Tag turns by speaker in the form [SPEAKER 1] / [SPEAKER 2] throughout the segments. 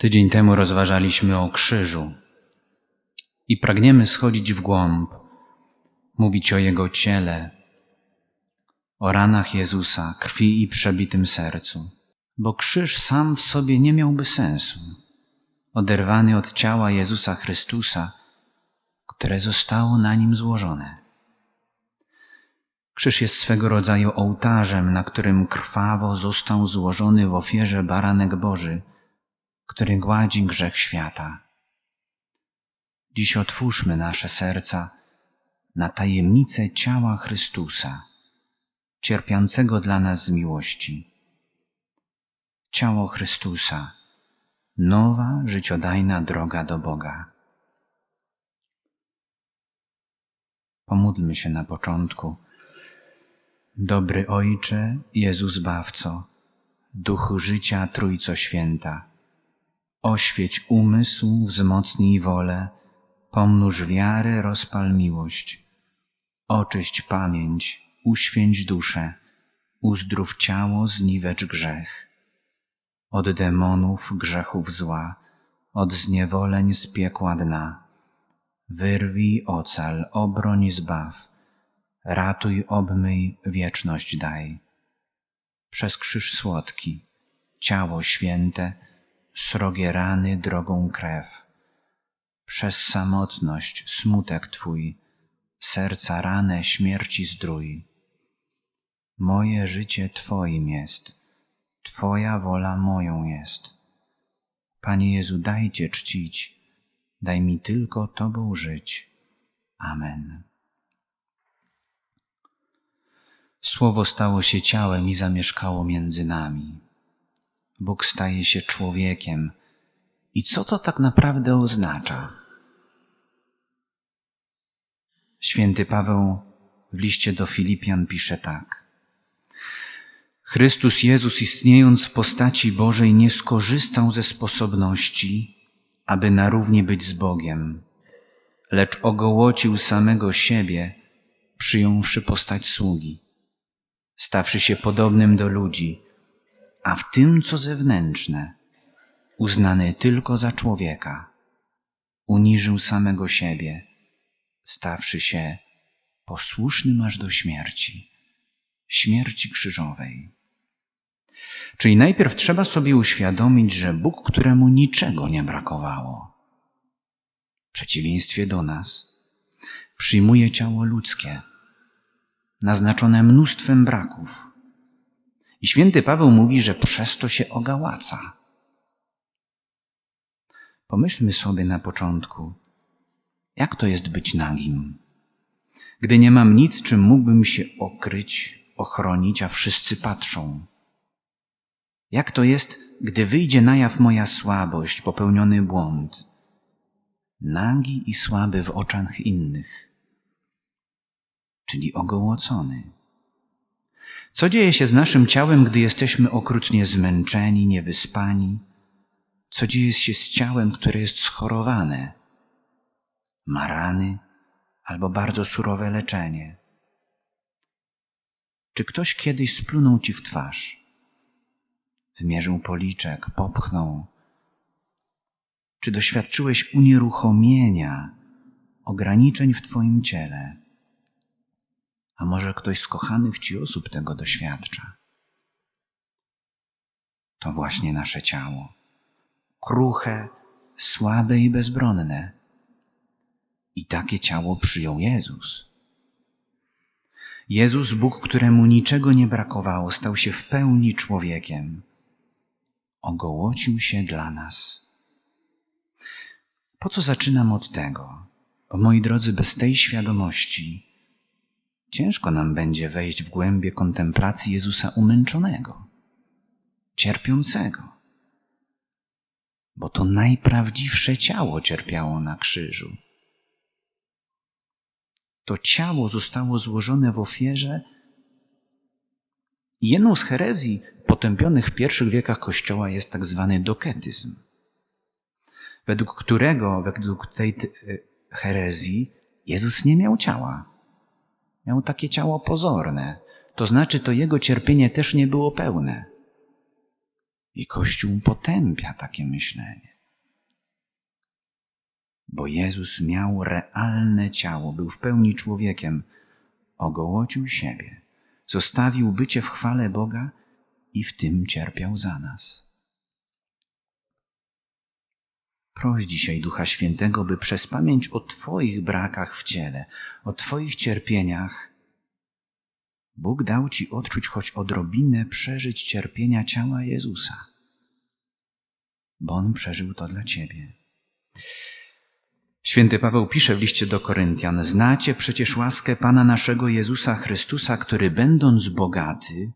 [SPEAKER 1] Tydzień temu rozważaliśmy o krzyżu i pragniemy schodzić w głąb, mówić o Jego ciele, o ranach Jezusa, krwi i przebitym sercu, bo krzyż sam w sobie nie miałby sensu. Oderwany od ciała Jezusa Chrystusa, które zostało na nim złożone. Krzyż jest swego rodzaju ołtarzem, na którym krwawo został złożony w ofierze baranek Boży, który gładzi grzech świata. Dziś otwórzmy nasze serca na tajemnicę ciała Chrystusa, cierpiącego dla nas z miłości. Ciało Chrystusa, nowa, życiodajna droga do Boga. Pomódlmy się na początku. Dobry Ojcze, Jezus Bawco, Duchu życia Trójco Święta, oświeć umysł, wzmocnij wolę, pomnóż wiarę, rozpal miłość, oczyść pamięć, uświęć duszę, uzdrów ciało, zniwecz grzech. Od demonów, grzechów zła, od zniewoleń z piekła dna. Wyrwij, ocal, obroń, zbaw, ratuj, obmyj, wieczność daj. Przez krzyż słodki, ciało święte, srogie rany, drogą krew. Przez samotność, smutek Twój, serca ranę śmierci zdrój. Moje życie Twoim jest, Twoja wola moją jest. Panie Jezu, dajcie czcić, daj mi tylko Tobą żyć. Amen. Słowo stało się ciałem i zamieszkało między nami. Bóg staje się człowiekiem. I co to tak naprawdę oznacza? Święty Paweł w liście do Filipian pisze tak. Chrystus Jezus, istniejąc w postaci Bożej, nie skorzystał ze sposobności, aby na równi być z Bogiem, lecz ogołocił samego siebie, przyjąwszy postać sługi, stawszy się podobnym do ludzi, a w tym, co zewnętrzne, uznany tylko za człowieka, uniżył samego siebie, stawszy się posłusznym aż do śmierci, śmierci krzyżowej. Czyli najpierw trzeba sobie uświadomić, że Bóg, któremu niczego nie brakowało, w przeciwieństwie do nas, przyjmuje ciało ludzkie, naznaczone mnóstwem braków. I święty Paweł mówi, że przez to się ogałaca. Pomyślmy sobie na początku, jak to jest być nagim? Gdy nie mam nic, czym mógłbym się okryć, ochronić, a wszyscy patrzą. Jak to jest, gdy wyjdzie na jaw moja słabość, popełniony błąd, nagi i słaby w oczach innych, czyli ogołocony. Co dzieje się z naszym ciałem, gdy jesteśmy okrutnie zmęczeni, niewyspani? Co dzieje się z ciałem, które jest schorowane? Ma rany albo bardzo surowe leczenie. Czy ktoś kiedyś splunął ci w twarz? Wymierzył policzek, popchnął. Czy doświadczyłeś unieruchomienia, ograniczeń w Twoim ciele? A może ktoś z kochanych Ci osób tego doświadcza? To właśnie nasze ciało. Kruche, słabe i bezbronne. I takie ciało przyjął Jezus. Jezus, Bóg, któremu niczego nie brakowało, stał się w pełni człowiekiem. Ogołocił się dla nas. Po co zaczynam od tego? Bo moi drodzy, bez tej świadomości ciężko nam będzie wejść w głębie kontemplacji Jezusa umęczonego, cierpiącego. Bo to najprawdziwsze ciało cierpiało na krzyżu. To ciało zostało złożone w ofierze. Jedną z herezji potępionych w pierwszych wiekach Kościoła jest tak zwany doketyzm, według którego, według tej herezji, Jezus nie miał ciała. Miał takie ciało pozorne, to znaczy to jego cierpienie też nie było pełne. I Kościół potępia takie myślenie. Bo Jezus miał realne ciało, był w pełni człowiekiem, ogołocił siebie, zostawił bycie w chwale Boga i w tym cierpiał za nas. Proś dzisiaj Ducha Świętego, by przez pamięć o Twoich brakach w ciele, o Twoich cierpieniach, Bóg dał Ci odczuć choć odrobinę przeżyć cierpienia ciała Jezusa, bo On przeżył to dla Ciebie. Święty Paweł pisze w liście do Koryntian: Znacie przecież łaskę Pana naszego Jezusa Chrystusa, który będąc bogaty,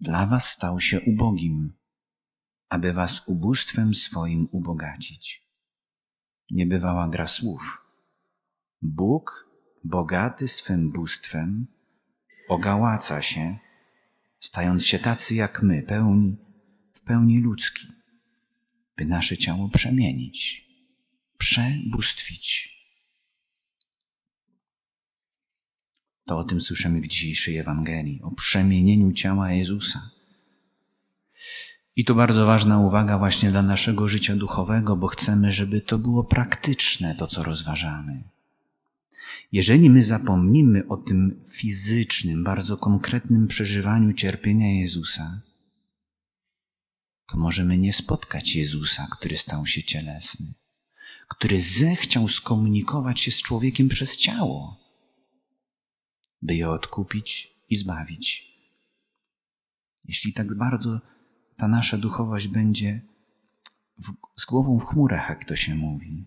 [SPEAKER 1] dla Was stał się ubogim, aby Was ubóstwem swoim ubogacić. Niebywała gra słów. Bóg, bogaty swym bóstwem, ogałaca się, stając się tacy jak my, pełni, w pełni ludzki, by nasze ciało przemienić, przebóstwić. To o tym słyszymy w dzisiejszej Ewangelii, o przemienieniu ciała Jezusa. I to bardzo ważna uwaga właśnie dla naszego życia duchowego, bo chcemy, żeby to było praktyczne, to co rozważamy. Jeżeli my zapomnimy o tym fizycznym, bardzo konkretnym przeżywaniu cierpienia Jezusa, to możemy nie spotkać Jezusa, który stał się cielesny, który zechciał skomunikować się z człowiekiem przez ciało, by je odkupić i zbawić. Jeśli tak bardzo ta nasza duchowość będzie w, z głową w chmurach, jak to się mówi.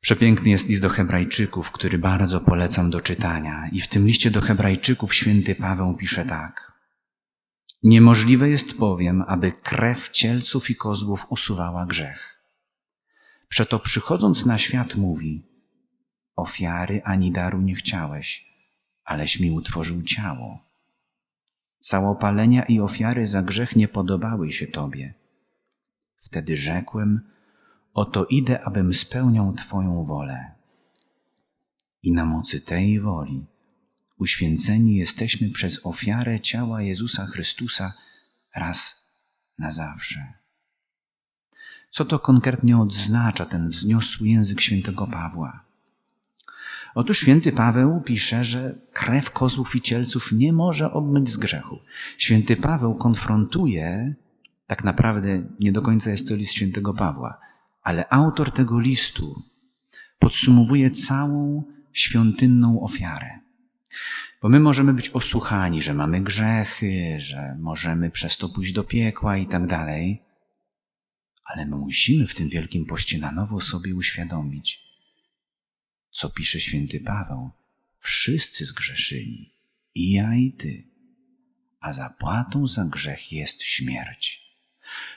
[SPEAKER 1] Przepiękny jest list do Hebrajczyków, który bardzo polecam do czytania. I w tym liście do Hebrajczyków święty Paweł pisze tak. Niemożliwe jest bowiem, aby krew cielców i kozłów usuwała grzech. Przeto przychodząc na świat mówi, ofiary ani daru nie chciałeś, aleś mi utworzył ciało. Całopalenia i ofiary za grzech nie podobały się Tobie. Wtedy rzekłem, oto idę, abym spełniał Twoją wolę. I na mocy tej woli uświęceni jesteśmy przez ofiarę ciała Jezusa Chrystusa raz na zawsze. Co to konkretnie odznacza ten wzniosły język świętego Pawła? Otóż święty Paweł pisze, że krew kozłów i cielców nie może obmyć z grzechu. Święty Paweł konfrontuje, tak naprawdę nie do końca jest to list świętego Pawła, ale autor tego listu podsumowuje całą świątynną ofiarę. Bo my możemy być osłuchani, że mamy grzechy, że możemy przez to pójść do piekła i tak dalej, ale my musimy w tym wielkim poście na nowo sobie uświadomić, co pisze święty Paweł. Wszyscy zgrzeszyli, i ja i ty, a zapłatą za grzech jest śmierć.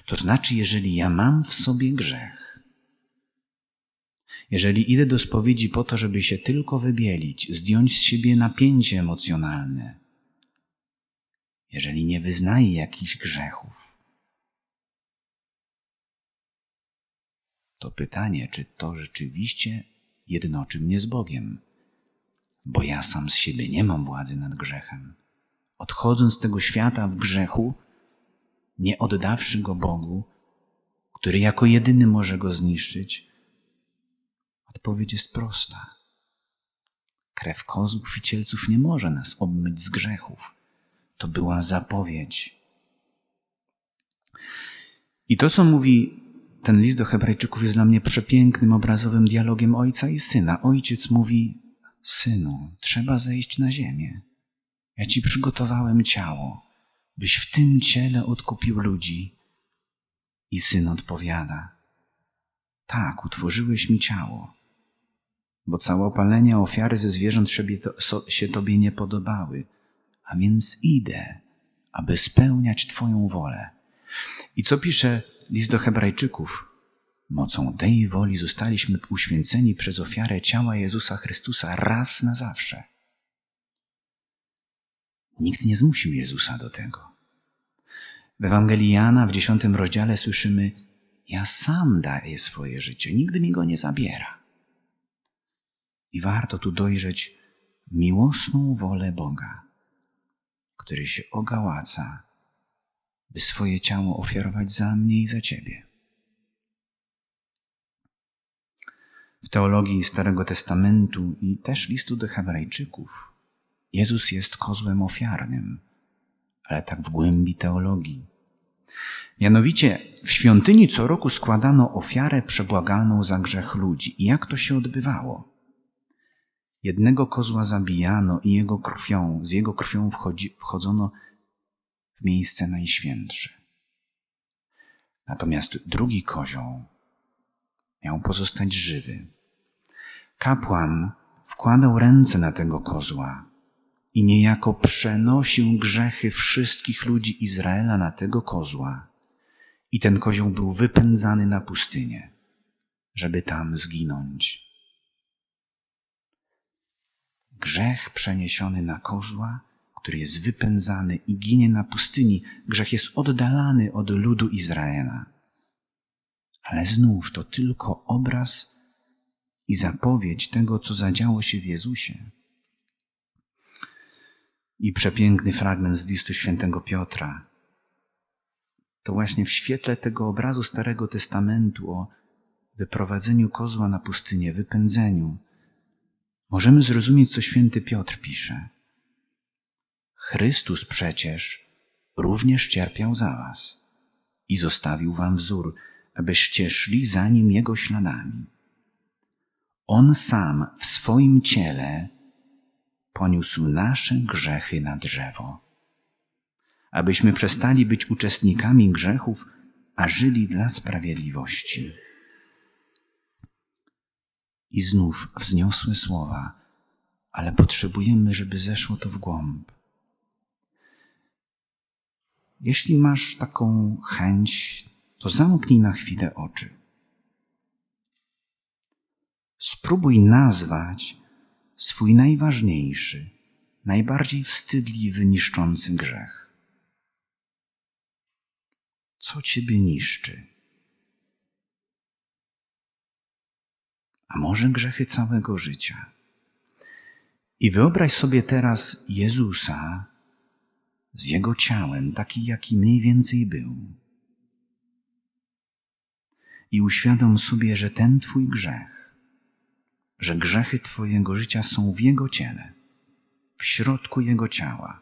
[SPEAKER 1] To znaczy, jeżeli ja mam w sobie grzech, jeżeli idę do spowiedzi po to, żeby się tylko wybielić, zdjąć z siebie napięcie emocjonalne, jeżeli nie wyznaję jakichś grzechów, to pytanie, czy to rzeczywiście jednoczy mnie z Bogiem, bo ja sam z siebie nie mam władzy nad grzechem. Odchodząc z tego świata w grzechu, nie oddawszy go Bogu, który jako jedyny może go zniszczyć, odpowiedź jest prosta. Krew kozłów i cielców nie może nas obmyć z grzechów. To była zapowiedź. I to, co mówi ten list do Hebrajczyków jest dla mnie przepięknym, obrazowym dialogiem ojca i syna. Ojciec mówi: Synu, trzeba zejść na ziemię. Ja ci przygotowałem ciało, byś w tym ciele odkupił ludzi. I syn odpowiada: Tak, utworzyłeś mi ciało, bo całopalenia ofiary ze zwierząt się tobie nie podobały, a więc idę, aby spełniać Twoją wolę. I co pisze List do Hebrajczyków. Mocą tej woli zostaliśmy uświęceni przez ofiarę ciała Jezusa Chrystusa raz na zawsze. Nikt nie zmusił Jezusa do tego. W Ewangelii Jana w dziesiątym rozdziale słyszymy: Ja sam daję swoje życie, nigdy mi go nie zabiera. I warto tu dojrzeć miłosną wolę Boga, który się ogałaca by swoje ciało ofiarować za mnie i za ciebie. W teologii Starego Testamentu i też listu do Hebrajczyków Jezus jest kozłem ofiarnym, ale tak w głębi teologii. Mianowicie w świątyni co roku składano ofiarę przebłagalną za grzech ludzi. I jak to się odbywało? Jednego kozła zabijano i jego krwią, z jego krwią wchodzi, wchodzono w miejsce najświętsze. Natomiast drugi kozioł miał pozostać żywy. Kapłan wkładał ręce na tego kozła i niejako przenosił grzechy wszystkich ludzi Izraela na tego kozła. I ten kozioł był wypędzany na pustynię, żeby tam zginąć. Grzech przeniesiony na kozła, który jest wypędzany i ginie na pustyni, grzech jest oddalany od ludu Izraela. Ale znów to tylko obraz i zapowiedź tego, co zadziało się w Jezusie. I przepiękny fragment z listu świętego Piotra. To właśnie w świetle tego obrazu Starego Testamentu o wyprowadzeniu kozła na pustynię, wypędzeniu, możemy zrozumieć, co święty Piotr pisze. Chrystus przecież również cierpiał za was i zostawił wam wzór, abyście szli za nim jego śladami. On sam w swoim ciele poniósł nasze grzechy na drzewo, abyśmy przestali być uczestnikami grzechów, a żyli dla sprawiedliwości. I znów wzniosłe słowa, ale potrzebujemy, żeby zeszło to w głąb. Jeśli masz taką chęć, to zamknij na chwilę oczy. Spróbuj nazwać swój najważniejszy, najbardziej wstydliwy, niszczący grzech. Co ciebie niszczy? A może grzechy całego życia? I wyobraź sobie teraz Jezusa z Jego ciałem, taki jaki mniej więcej był. I uświadom sobie, że ten Twój grzech że grzechy Twojego życia są w Jego ciele, w środku Jego ciała.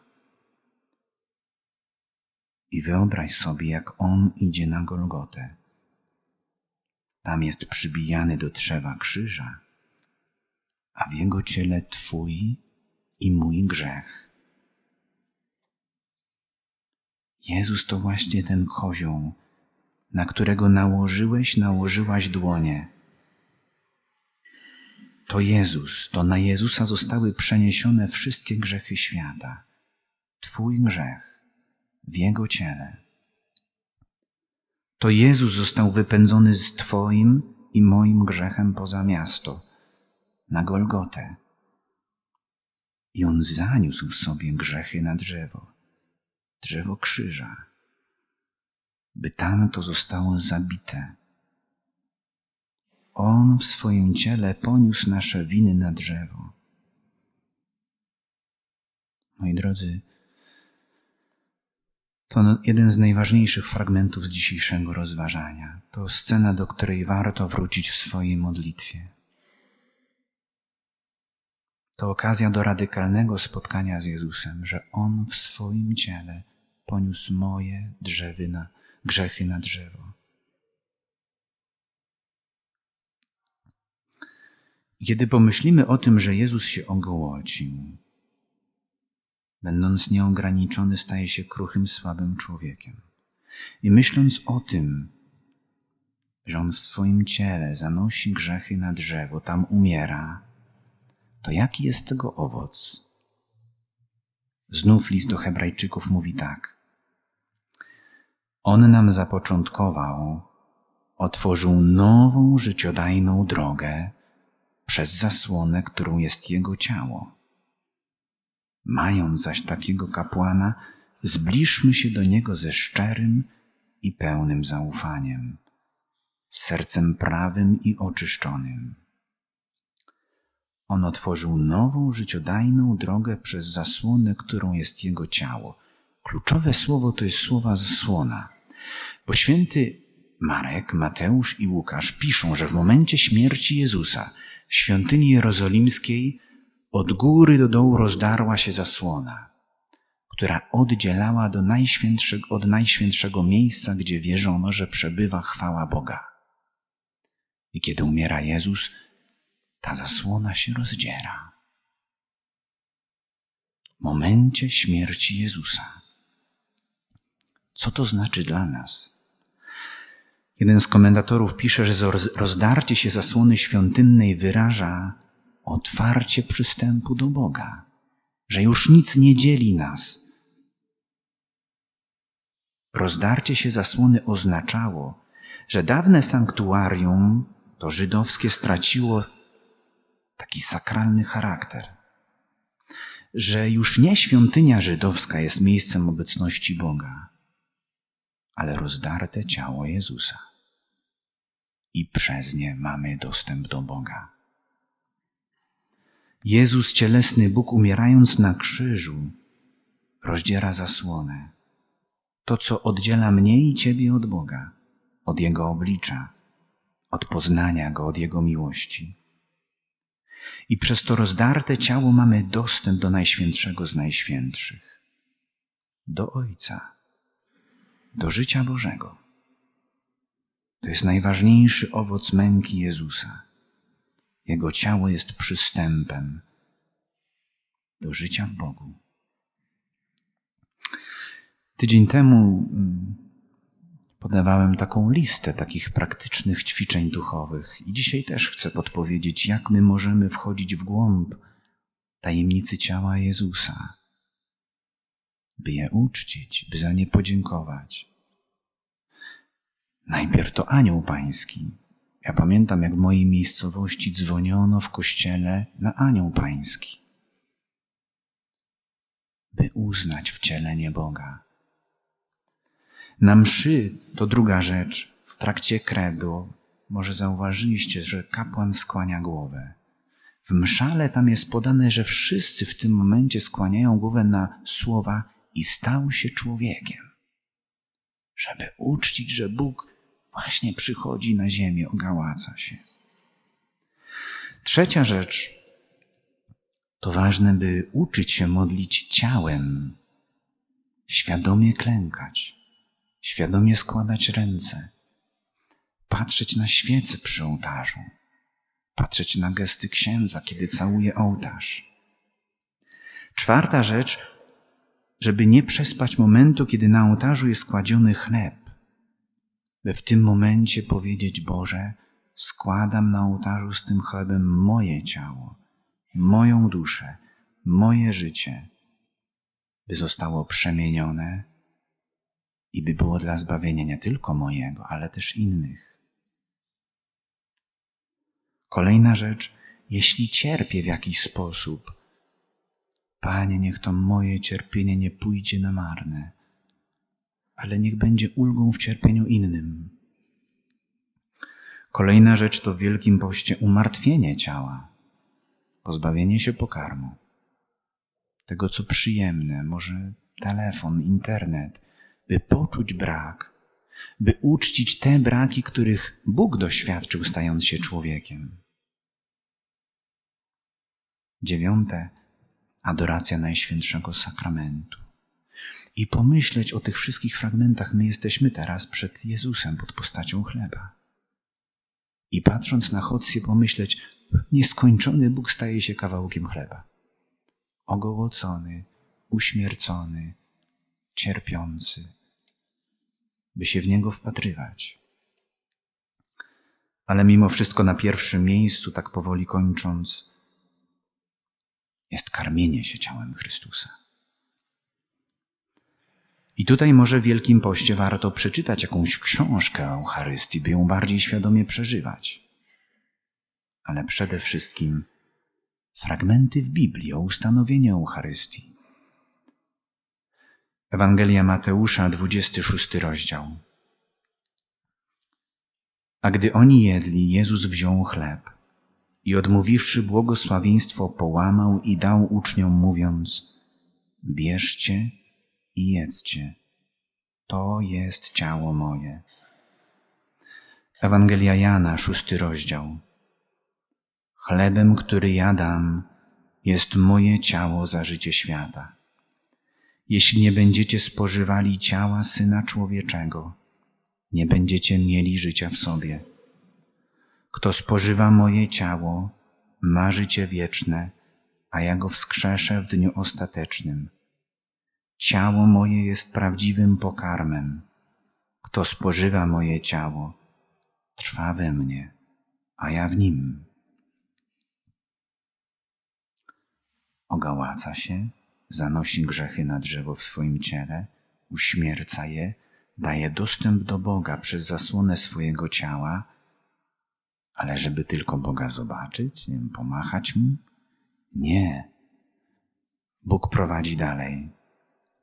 [SPEAKER 1] I wyobraź sobie, jak On idzie na Golgotę. Tam jest przybijany do drzewa krzyża, a w Jego ciele Twój i mój grzech. Jezus to właśnie ten kozioł, na którego nałożyłeś, nałożyłaś dłonie to Jezus, to na Jezusa zostały przeniesione wszystkie grzechy świata. Twój grzech w Jego ciele. To Jezus został wypędzony z Twoim i moim grzechem poza miasto, na Golgotę. I On zaniósł w sobie grzechy na drzewo, drzewo krzyża, by tam to zostało zabite on w swoim ciele poniósł nasze winy na drzewo. Moi drodzy, to jeden z najważniejszych fragmentów z dzisiejszego rozważania. To scena, do której warto wrócić w swojej modlitwie. To okazja do radykalnego spotkania z Jezusem, że On w swoim ciele poniósł moje drzewy na, grzechy na drzewo. Kiedy pomyślimy o tym, że Jezus się ogołocił, będąc nieograniczony, staje się kruchym, słabym człowiekiem. I myśląc o tym, że On w swoim ciele zanosi grzechy na drzewo, tam umiera, to jaki jest tego owoc? Znów list do Hebrajczyków mówi tak. On nam zapoczątkował, otworzył nową, życiodajną drogę, przez zasłonę, którą jest Jego ciało. Mając zaś takiego kapłana, zbliżmy się do Niego ze szczerym i pełnym zaufaniem, sercem prawym i oczyszczonym. On otworzył nową, życiodajną drogę przez zasłonę, którą jest Jego ciało. Kluczowe słowo to jest słowa zasłona, bo święty Marek, Mateusz i Łukasz piszą, że w momencie śmierci Jezusa w świątyni jerozolimskiej od góry do dołu rozdarła się zasłona, która oddzielała do najświętszego, od najświętszego miejsca, gdzie wierzono, że przebywa chwała Boga. I kiedy umiera Jezus, ta zasłona się rozdziera. W momencie śmierci Jezusa. Co to znaczy dla nas? Jeden z komentatorów pisze, że rozdarcie się zasłony świątynnej wyraża otwarcie przystępu do Boga, że już nic nie dzieli nas. Rozdarcie się zasłony oznaczało, że dawne sanktuarium, to żydowskie, straciło taki sakralny charakter, że już nie świątynia żydowska jest miejscem obecności Boga, ale rozdarte ciało Jezusa. I przez nie mamy dostęp do Boga. Jezus, cielesny Bóg, umierając na krzyżu, rozdziera zasłonę. To, co oddziela mnie i Ciebie od Boga, od Jego oblicza, od poznania Go, od Jego miłości. I przez to rozdarte ciało mamy dostęp do Najświętszego z Najświętszych, do Ojca do życia Bożego. To jest najważniejszy owoc męki Jezusa. Jego ciało jest przystępem do życia w Bogu. Tydzień temu mm, podawałem taką listę takich praktycznych ćwiczeń duchowych i dzisiaj też chcę podpowiedzieć, jak my możemy wchodzić w głąb tajemnicy ciała Jezusa by je uczcić, by za nie podziękować. Najpierw to anioł pański. Ja pamiętam, jak w mojej miejscowości dzwoniono w kościele na anioł pański, by uznać wcielenie Boga. Na mszy to druga rzecz. W trakcie kredu może zauważyliście, że kapłan skłania głowę. W mszale tam jest podane, że wszyscy w tym momencie skłaniają głowę na słowa i stał się człowiekiem, żeby uczcić, że Bóg właśnie przychodzi na ziemię, ogałaca się. Trzecia rzecz to ważne, by uczyć się modlić ciałem, świadomie klękać, świadomie składać ręce, patrzeć na świece przy ołtarzu, patrzeć na gesty księdza, kiedy całuje ołtarz. Czwarta rzecz żeby nie przespać momentu, kiedy na ołtarzu jest kładziony chleb, by w tym momencie powiedzieć Boże, składam na ołtarzu z tym chlebem moje ciało, moją duszę, moje życie, by zostało przemienione i by było dla zbawienia nie tylko mojego, ale też innych. Kolejna rzecz, jeśli cierpię w jakiś sposób, Panie, niech to moje cierpienie nie pójdzie na marne, ale niech będzie ulgą w cierpieniu innym. Kolejna rzecz to w Wielkim Poście umartwienie ciała, pozbawienie się pokarmu, tego co przyjemne, może telefon, internet, by poczuć brak, by uczcić te braki, których Bóg doświadczył, stając się człowiekiem. Dziewiąte, adoracja Najświętszego Sakramentu. I pomyśleć o tych wszystkich fragmentach, my jesteśmy teraz przed Jezusem pod postacią chleba. I patrząc na Chodcję, pomyśleć, nieskończony Bóg staje się kawałkiem chleba. Ogołocony, uśmiercony, cierpiący, by się w Niego wpatrywać. Ale mimo wszystko na pierwszym miejscu, tak powoli kończąc, jest karmienie się ciałem Chrystusa. I tutaj może w Wielkim Poście warto przeczytać jakąś książkę o Eucharystii, by ją bardziej świadomie przeżywać. Ale przede wszystkim fragmenty w Biblii o ustanowieniu Eucharystii. Ewangelia Mateusza, 26 rozdział. A gdy oni jedli, Jezus wziął chleb i odmówiwszy błogosławieństwo, połamał i dał uczniom, mówiąc: Bierzcie i jedzcie. To jest ciało moje. Ewangelia Jana, szósty rozdział. Chlebem, który ja dam, jest moje ciało za życie świata. Jeśli nie będziecie spożywali ciała Syna Człowieczego, nie będziecie mieli życia w sobie. Kto spożywa moje ciało, ma życie wieczne, a ja go wskrzeszę w dniu ostatecznym. Ciało moje jest prawdziwym pokarmem. Kto spożywa moje ciało, trwa we mnie, a ja w nim. Ogałaca się, zanosi grzechy na drzewo w swoim ciele, uśmierca je, daje dostęp do Boga przez zasłonę swojego ciała, ale żeby tylko Boga zobaczyć, pomachać mu? Nie. Bóg prowadzi dalej.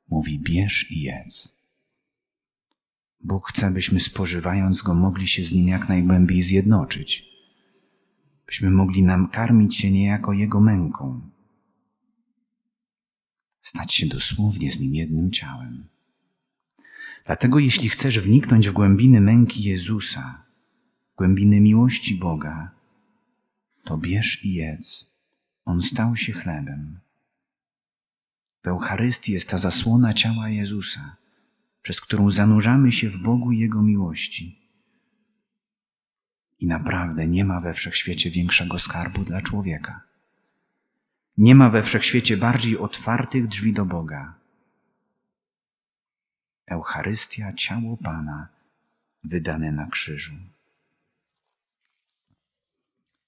[SPEAKER 1] Mówi: bierz i jedz. Bóg chce, byśmy spożywając go mogli się z nim jak najgłębiej zjednoczyć, byśmy mogli nam karmić się niejako jego męką, stać się dosłownie z nim jednym ciałem. Dlatego, jeśli chcesz wniknąć w głębiny męki Jezusa, głębiny miłości Boga, to bierz i jedz. On stał się chlebem. W Eucharystii jest ta zasłona ciała Jezusa, przez którą zanurzamy się w Bogu i Jego miłości. I naprawdę nie ma we wszechświecie większego skarbu dla człowieka. Nie ma we wszechświecie bardziej otwartych drzwi do Boga. Eucharystia, ciało Pana, wydane na krzyżu.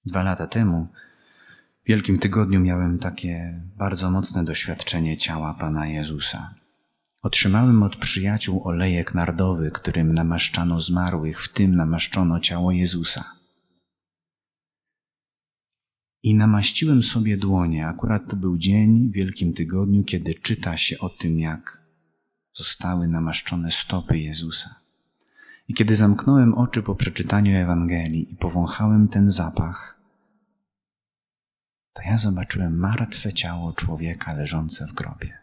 [SPEAKER 1] Dwa lata temu, w Wielkim Tygodniu, miałem takie bardzo mocne doświadczenie ciała Pana Jezusa. Otrzymałem od przyjaciół olejek nardowy, którym namaszczano zmarłych, w tym namaszczono ciało Jezusa. I namaściłem sobie dłonie. Akurat to był dzień w Wielkim Tygodniu, kiedy czyta się o tym, jak zostały namaszczone stopy Jezusa. I kiedy zamknąłem oczy po przeczytaniu Ewangelii i powąchałem ten zapach, to ja zobaczyłem martwe ciało człowieka leżące w grobie.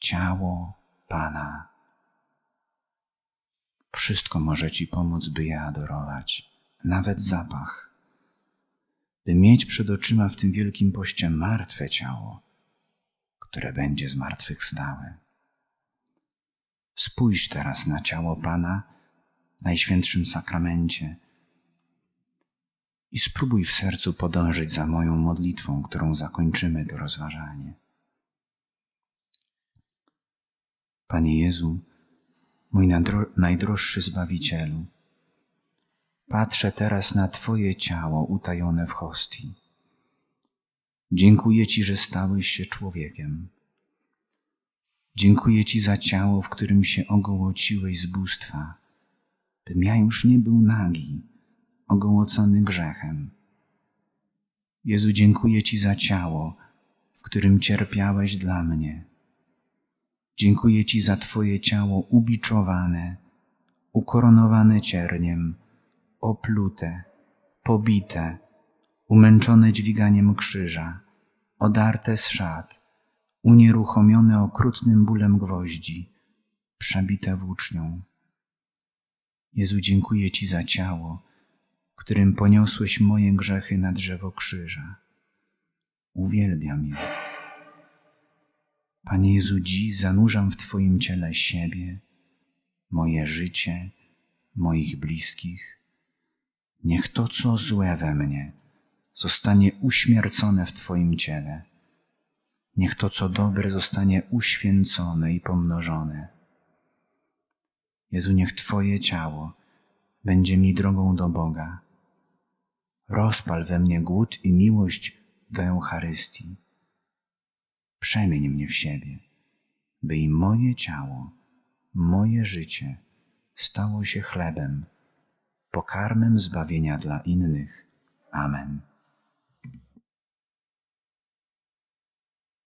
[SPEAKER 1] Ciało Pana. Wszystko może Ci pomóc, by je adorować, nawet zapach. By mieć przed oczyma w tym wielkim poście martwe ciało, które będzie zmartwychwstałe. Spójrz teraz na ciało Pana w Najświętszym Sakramencie i spróbuj w sercu podążyć za moją modlitwą, którą zakończymy to rozważanie. Panie Jezu, mój najdroższy Zbawicielu, patrzę teraz na Twoje ciało utajone w hostii. Dziękuję Ci, że stałeś się człowiekiem Dziękuję Ci za ciało, w którym się ogołociłeś z bóstwa, bym ja już nie był nagi, ogołocony grzechem. Jezu, dziękuję Ci za ciało, w którym cierpiałeś dla mnie. Dziękuję Ci za Twoje ciało ubiczowane, ukoronowane cierniem, oplute, pobite, umęczone dźwiganiem krzyża, odarte z szat, unieruchomione okrutnym bólem gwoździ, przebite włócznią. Jezu, dziękuję Ci za ciało, którym poniosłeś moje grzechy na drzewo krzyża. Uwielbiam je. Panie Jezu, dziś zanurzam w Twoim ciele siebie, moje życie, moich bliskich. Niech to, co złe we mnie, zostanie uśmiercone w Twoim ciele Niech to, co dobre, zostanie uświęcone i pomnożone. Jezu, niech Twoje ciało będzie mi drogą do Boga. Rozpal we mnie głód i miłość do Eucharystii. Przemień mnie w siebie, by i moje ciało, moje życie stało się chlebem, pokarmem zbawienia dla innych. Amen.